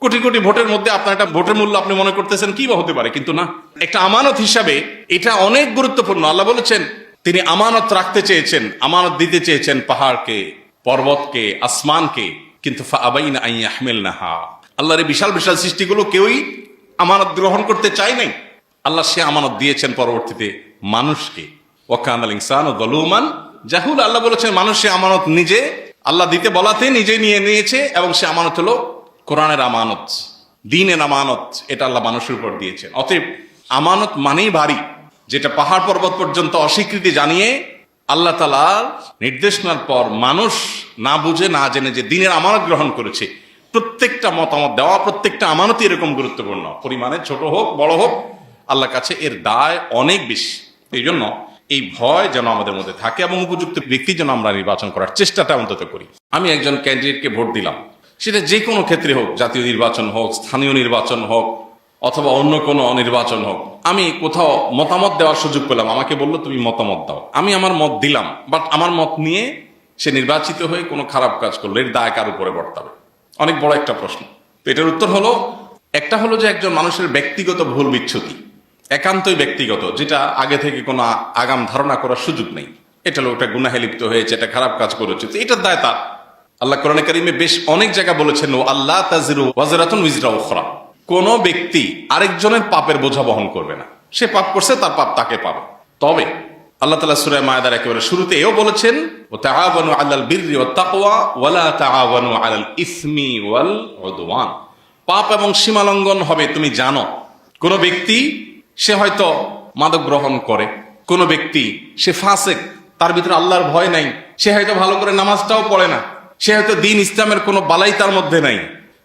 কোটি কোটি ভোটের মধ্যে আপনার একটা ভোটের মূল্য আপনি মনে করতেছেন, কি বা হতে পারে? কিন্তু না। একটা আমানত হিসাবে এটা অনেক গুরুত্বপূর্ণ। আল্লাহ বলেছেন, তিনি আমানত রাখতে চেয়েছেন, আমানত দিতে চেয়েছেন পাহাড়কে, পর্বতকে, আসমানকে, কিন্তু আহমেল আল্লাহর বিশাল বিশাল সৃষ্টিগুলো কেউই আমানত গ্রহণ করতে চায় নাই। আল্লাহ সে আমানত দিয়েছেন পরবর্তীতে মানুষকে। ওয়াকান আল ইনসান ও জাহুল। আল্লাহ বলেছেন, মানুষ সে আমানত নিজে, আল্লাহ দিতে বলাতে নিজে নিয়ে নিয়েছে এবং সে আমানত হলো কোরআনের আমানত, দিনের আমানত, এটা আল্লাহ মানুষের উপর দিয়েছেন। অতএব আমানত মানেই ভারী, যেটা পাহাড় পর্বত পর্যন্ত অস্বীকৃতি জানিয়ে আল্লাহ তালার নির্দেশনার পর মানুষ না বুঝে, না জেনে যে দিনের আমানত গ্রহণ করেছে। প্রত্যেকটা মতামত দেওয়া, প্রত্যেকটা আমানতই এরকম গুরুত্বপূর্ণ। পরিমাণে ছোট হোক, বড় হোক আল্লাহ কাছে এর দায় অনেক বেশি। এই জন্য এই ভয় যেন আমাদের মধ্যে থাকে এবং উপযুক্ত ব্যক্তি যেন আমরা নির্বাচন করার চেষ্টাটা অন্তত করি। আমি একজন ক্যান্ডিডেটকে ভোট দিলাম। সেটা যে কোনো ক্ষেত্রে হোক, জাতীয় নির্বাচন হোক, স্থানীয় নির্বাচন হোক, অথবা অন্য কোনো নির্বাচন হোক। আমি কোথাও মতামত দেওয়ার সুযোগ পেলাম। আমাকে বলল, তুমি মতামত দাও। আমি আমার মত দিলাম বাট আমার মত নিয়ে সে নির্বাচিত হয়ে কোনো খারাপ কাজ করল। এর দায় কার উপরে বর্তাবে? অনেক বড় একটা প্রশ্ন। তো এটার উত্তর হলো, একটা হলো যে একজন মানুষের ব্যক্তিগত ভুল বিচ্ছুতি একান্তই ব্যক্তিগত, যেটা আগে থেকে কোনো আগাম ধারণা করার সুযোগ নেই। এটা লোকটা গুনাহে লিপ্ত হয়েছে, এটা খারাপ কাজ করেছে। তো এটার দায় তার। আল্লাহ কোরআন কারিমে বেশ অনেক জায়গা বলেছেন, ও আল্লাহ তাজিরু ওয়াজরাতুন উইজরা উখরা। কোন ব্যক্তি আরেকজনের পাপের বোঝা বহন করবে না। সে পাপ করছে, তার পাপ তাকে পাবে। তবে আল্লাহ তালা সুরায় মায়াদার একেবারে শুরুতে এও বলেছেন, ও তাআওয়ানু আলাল বিররি ওয়াত তাকওয়া ওয়ালা আলাল ইসমি ওয়াল উদওয়ান। পাপ এবং সীমালঙ্ঘন হবে, তুমি জানো। কোন ব্যক্তি, সে হয়তো মাদক গ্রহণ করে। কোন ব্যক্তি, সে ফাসেক, তার ভিতরে আল্লাহর ভয় নাই। সে হয়তো ভালো করে নামাজটাও পড়ে না। সে হয়তো দিন ইসলামের কোনো বালাই তার মধ্যে নাই।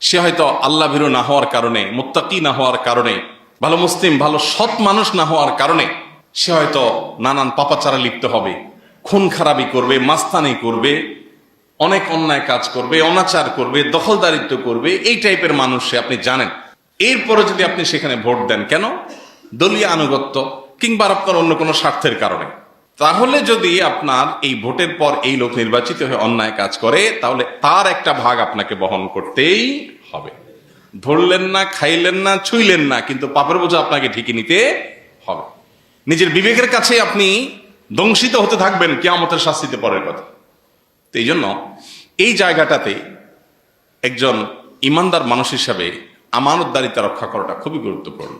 সে হয়তো আল্লাহ ভীরু না হওয়ার কারণে, মুত্তাকি না হওয়ার কারণে, ভালো মুসলিম, ভালো সৎ মানুষ না হওয়ার কারণে সে হয়তো নানান পাপাচারা লিপ্ত হবে, খুন খারাপি করবে, মাস্তানি করবে, অনেক অন্যায় কাজ করবে, অনাচার করবে, দখলদারিত্ব করবে, এই টাইপের মানুষ সে আপনি জানেন। এরপরে যদি আপনি সেখানে ভোট দেন কেন? দলীয় আনুগত্য কিংবা আপনার অন্য কোনো স্বার্থের কারণে। তাহলে যদি আপনার এই ভোটের পর এই লোক নির্বাচিত হয়ে অন্যায় কাজ করে, তাহলে তার একটা ভাগ আপনাকে বহন করতেই হবে। ধরলেন না, খাইলেন না, ছুইলেন না, কিন্তু পাপের বোঝা আপনাকে ঠিকই নিতে হবে। নিজের বিবেকের কাছে আপনি দংশিত হতে থাকবেন কেয়ামতের শাস্তিতে পরের কথা তো এই জন্য এই জায়গাটাতে একজন ইমানদার মানুষ হিসাবে আমানতদারিতা রক্ষা করাটা খুবই গুরুত্বপূর্ণ।